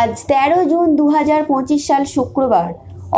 আজ তেরো জুন দু হাজার পঁচিশ সাল শুক্রবার।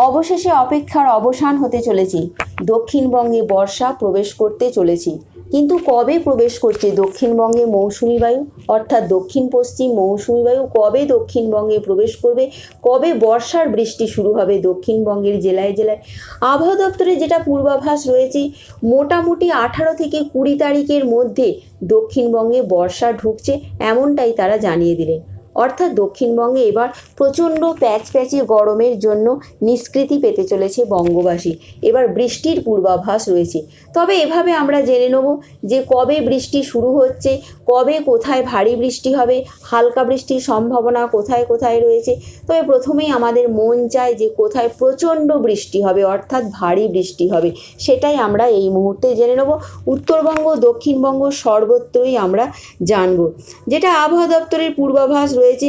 অবশেষে অপেক্ষার অবসান হতে চলেছে। দক্ষিণবঙ্গে বর্ষা প্রবেশ করতে চলেছে। কিন্তু কবে প্রবেশ করছে দক্ষিণবঙ্গে মৌসুমি বায়ু? অর্থাৎ দক্ষিণ পশ্চিম মৌসুমি বায়ু কবে দক্ষিণবঙ্গে প্রবেশ করবে? কবে বর্ষার বৃষ্টি শুরু হবে দক্ষিণবঙ্গের জেলায় জেলায়? আবহাওয়া দপ্তরে যেটা পূর্বাভাস রয়েছে, মোটামুটি আঠারো থেকে কুড়ি তারিখের মধ্যে দক্ষিণবঙ্গে বর্ষা ঢুকছে, এমনটাই তারা জানিয়ে দিলেন। অর্থাৎ দক্ষিণবঙ্গে এবার প্রচণ্ড প্যাচ প্যাচে গরমের জন্য নিষ্কৃতি পেতে চলেছে বঙ্গবাসী। এবার বৃষ্টির পূর্বাভাস রয়েছে। তবে এভাবে আমরা জেনে নেব যে কবে বৃষ্টি শুরু হচ্ছে, কবে কোথায় ভারী বৃষ্টি হবে, হালকা বৃষ্টির সম্ভাবনা কোথায় কোথায় রয়েছে। তবে প্রথমেই আমাদের মন চায় যে কোথায় প্রচণ্ড বৃষ্টি হবে, অর্থাৎ ভারী বৃষ্টি হবে। সেটাই আমরা এই মুহূর্তে জেনে নেব। উত্তরবঙ্গ, দক্ষিণবঙ্গ সর্বত্রই আমরা জানব। যেটা আবহাওয়া দপ্তরের পূর্বাভাস রয়েছে।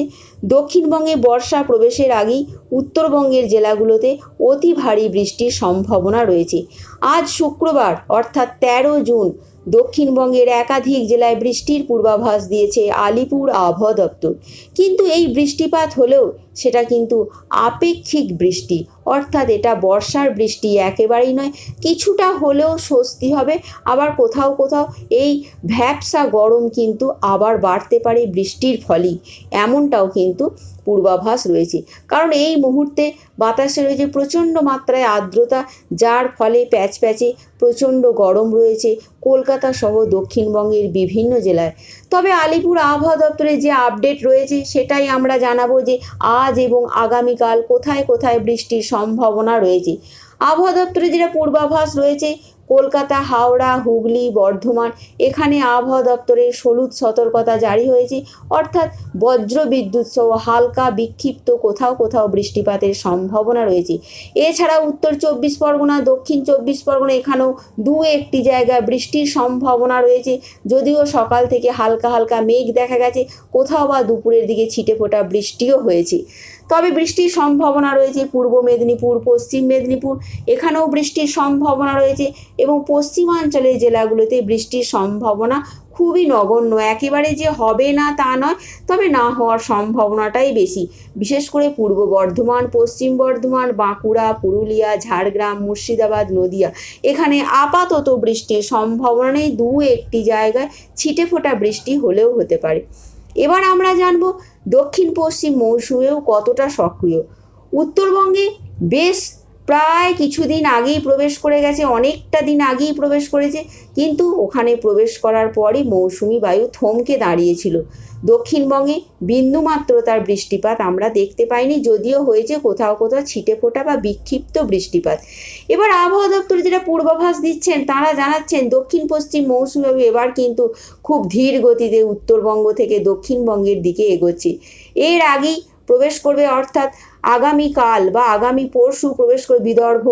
দক্ষিণবঙ্গে বর্ষা প্রবেশের আগেই উত্তরবঙ্গের জেলাগুলোতে অতি ভারী বৃষ্টির সম্ভাবনা রয়েছে। আজ শুক্রবার, অর্থাৎ তেরো জুন, দক্ষিণবঙ্গের একাধিক জেলায় বৃষ্টির পূর্বাভাস দিয়েছে আলিপুর আবহাওয়া দপ্তর। কিন্তু এই বৃষ্টিপাত হলেও সেটা কিন্তু আপেক্ষিক বৃষ্টি। অর্থাৎ এটা বর্ষার বৃষ্টি একেবারেই নয়, কিছুটা হলেও স্বস্তি হবে। আবার কোথাও কোথাও এই ভ্যাপসা গরম কিন্তু আবার বাড়তে পারে বৃষ্টির ফলেই। এমনটাও কিন্তু পূর্বাভাস রয়েছে। কারণ এই মুহূর্তে বাতাসে রয়েছে প্রচণ্ড মাত্রায় আর্দ্রতা, যার ফলে প্যাচ প্যাচে প্রচণ্ড গরম রয়েছে কলকাতা সহ দক্ষিণবঙ্গের বিভিন্ন জেলায়। তবে আলিপুর আবহাওয়া দপ্তরে যে আপডেট রয়েছে সেটাই আমরা জানাব যে আজ এবং আগামীকাল কোথায় কোথায় বৃষ্টির সম্ভাবনা রয়েছে। আবহাওয়া দপ্তরে যেটা পূর্বাভাস রয়েছে কলকাতা, হাওড়া, হুগলি, বর্ধমান, এখানে আবহাওয়া দপ্তরের হলুদ সতর্কতা জারি হয়েছে। অর্থাৎ বজ্র বিদ্যুৎ সহ হালকা বিক্ষিপ্ত কোথাও কোথাও বৃষ্টিপাতের সম্ভাবনা রয়েছে। এছাড়া উত্তর চব্বিশ পরগনা, দক্ষিণ চব্বিশ পরগনা, এখানেও দু একটি জায়গায় বৃষ্টির সম্ভাবনা রয়েছে। যদিও সকাল থেকে হালকা হালকা মেঘ দেখা গেছে, কোথাও বা দুপুরের দিকে ছিটে ফোটা বৃষ্টিও হয়েছে। তবে বৃষ্টির সম্ভাবনা রয়েছে পূর্ব মেদিনীপুর, পশ্চিম মেদিনীপুর, এখানেও বৃষ্টির সম্ভাবনা রয়েছে। এবং পশ্চিমাঞ্চলের জেলাগুলোতে বৃষ্টির সম্ভাবনা খুবই নগণ্য। একেবারে যে হবে না তা নয়, তবে না হওয়ার সম্ভাবনাটাই বেশি। বিশেষ করে পূর্ব বর্ধমান, পশ্চিম বর্ধমান, বাঁকুড়া, পুরুলিয়া, ঝাড়গ্রাম, মুর্শিদাবাদ, নদিয়া। এখানে আপাতত বৃষ্টির সম্ভাবনা নেই, দু একটি জায়গায় ছিটে ফোটা বৃষ্টি হলেও হতে পারে। এবার আমরা জানব দক্ষিণ পশ্চিম মৌসুমেও কতটা সক্রিয়। উত্তরবঙ্গে বেশ প্রায় কিছুদিন আগেই প্রবেশ করে গেছে, অনেকটা দিন আগেই প্রবেশ করেছে। কিন্তু ওখানে প্রবেশ করার পরই মৌসুমি বায়ু থমকে দাঁড়িয়েছিল। দক্ষিণবঙ্গে বিন্দুমাত্র তার বৃষ্টিপাত আমরা দেখতে পাইনি, যদিও হয়েছে কোথাও কোথাও ছিটে ফোটা বা বিক্ষিপ্ত বৃষ্টিপাত। এবার আবহাওয়া দপ্তর যেটা পূর্বাভাস দিচ্ছেন, তারা জানাচ্ছেন দক্ষিণ পশ্চিম মৌসুমি বায়ু এবার কিন্তু খুব ধীর গতিতে উত্তরবঙ্গ থেকে দক্ষিণবঙ্গের দিকে এগোচ্ছে। এর আগেই প্রবেশ করবে, অর্থাৎ আগামীকাল বা আগামী পরশু প্রবেশ করে বিদর্ভ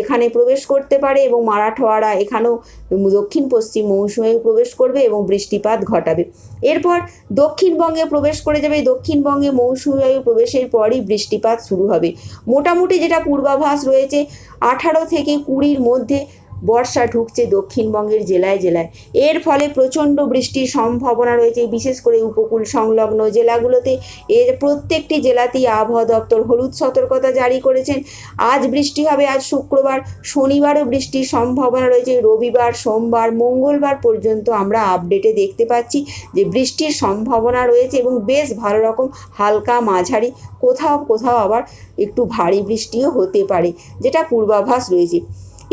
এখানে প্রবেশ করতে পারে এবং মারাঠওয়াড়া এখানেও দক্ষিণ পশ্চিম মৌসুমে প্রবেশ করবে এবং বৃষ্টিপাত ঘটাবে। এরপর দক্ষিণবঙ্গে প্রবেশ করে যাবে। দক্ষিণবঙ্গে মৌসুমী প্রবেশের পরই বৃষ্টিপাত শুরু হবে। মোটামুটি যেটা পূর্বাভাস রয়েছে, আঠারো থেকে কুড়ির মধ্যে বর্ষা ঢুকছে দক্ষিণবঙ্গের জেলায় জেলায়। এর ফলে প্রচণ্ড বৃষ্টির সম্ভাবনা রয়েছে, বিশেষ করে উপকূল সংলগ্ন জেলাগুলোতে। এর প্রত্যেকটি জেলাতেই আবহাওয়া দপ্তর হলুদ সতর্কতা জারি করেছেন। আজ বৃষ্টি হবে, আজ শুক্রবার, শনিবারও বৃষ্টির সম্ভাবনা রয়েছে। রবিবার, সোমবার, মঙ্গলবার পর্যন্ত আমরা আপডেটে দেখতে পাচ্ছি যে বৃষ্টির সম্ভাবনা রয়েছে এবং বেশ ভালো রকম হালকা মাঝারি, কোথাও কোথাও আবার একটু ভারী বৃষ্টিও হতে পারে, যেটা পূর্বাভাস রয়েছে।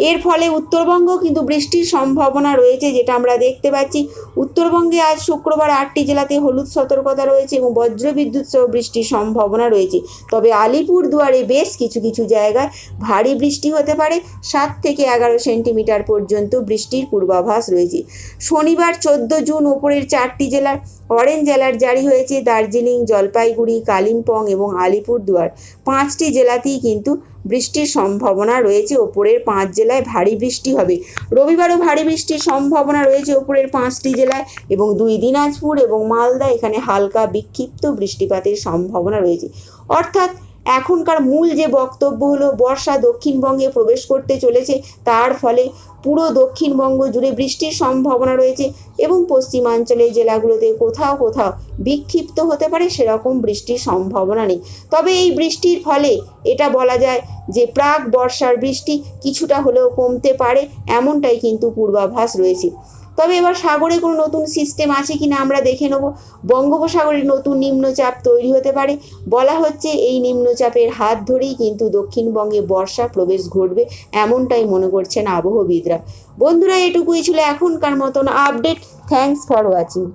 এর ফলে উত্তরবঙ্গ কিন্তু বৃষ্টির সম্ভাবনা রয়েছে, যেটা আমরা দেখতে পাচ্ছি। উত্তরবঙ্গে আজ শুক্রবার আটটি জেলাতে হলুদ সতর্কতা রয়েছে এবং বজ্রবিদ্যুৎ সহ বৃষ্টির সম্ভাবনা রয়েছে। তবে আলিপুর দুয়ারে বেশ কিছু কিছু জায়গায় ভারী বৃষ্টি হতে পারে, সাত থেকে এগারো সেন্টিমিটার পর্যন্ত বৃষ্টির পূর্বাভাস রয়েছে। শনিবার চোদ্দ জুন ওপরের চারটি জেলার অরেঞ্জ অ্যালার্ট জারি হয়েছে দার্জিলিং, জলপাইগুড়ি, কালিম্পং এবং আলিপুরদুয়ার। পাঁচটি জেলাতেই কিন্তু বৃষ্টির সম্ভাবনা রয়েছে, ওপরের পাঁচ জেলায় ভারী বৃষ্টি হবে। রবিবারও ভারী বৃষ্টির সম্ভাবনা রয়েছে ওপরের পাঁচটি জেলায় এবং দুই দিনাজপুর এবং মালদা এখানে হালকা বিক্ষিপ্ত বৃষ্টিপাতের সম্ভাবনা রয়েছে। অর্থাৎ এখনকার মূল যে বক্তব্য হলো, বর্ষা দক্ষিণবঙ্গে প্রবেশ করতে চলেছে, তার ফলে পুরো দক্ষিণবঙ্গ জুড়ে বৃষ্টির সম্ভাবনা রয়েছে এবং পশ্চিমাঞ্চলের জেলাগুলোতে কোথাও কোথাও বিক্ষিপ্ত হতে পারে, সেরকম বৃষ্টির সম্ভাবনা নেই। তবে এই বৃষ্টির ফলে এটা বলা যায় যে প্রাক বর্ষার বৃষ্টি কিছুটা হলেও কমতে পারে, এমনটাই কিন্তু পূর্বাভাস রয়েছে। তবে এবার সাগরে কোনো নতুন সিস্টেম আছে কি না আমরা দেখে নেব। বঙ্গোপসাগরে নতুন নিম্নচাপ তৈরি হতে পারে। বলা হচ্ছে এই নিম্নচাপের হাত ধরেই কিন্তু দক্ষিণবঙ্গে বর্ষা প্রবেশ ঘটবে এমনটাই মনে করছেন আবহবিদরা। বন্ধুরা, এটুকুই ছিল এখনকার মতন আপডেট থ্যাংকস ফর ওয়াচিং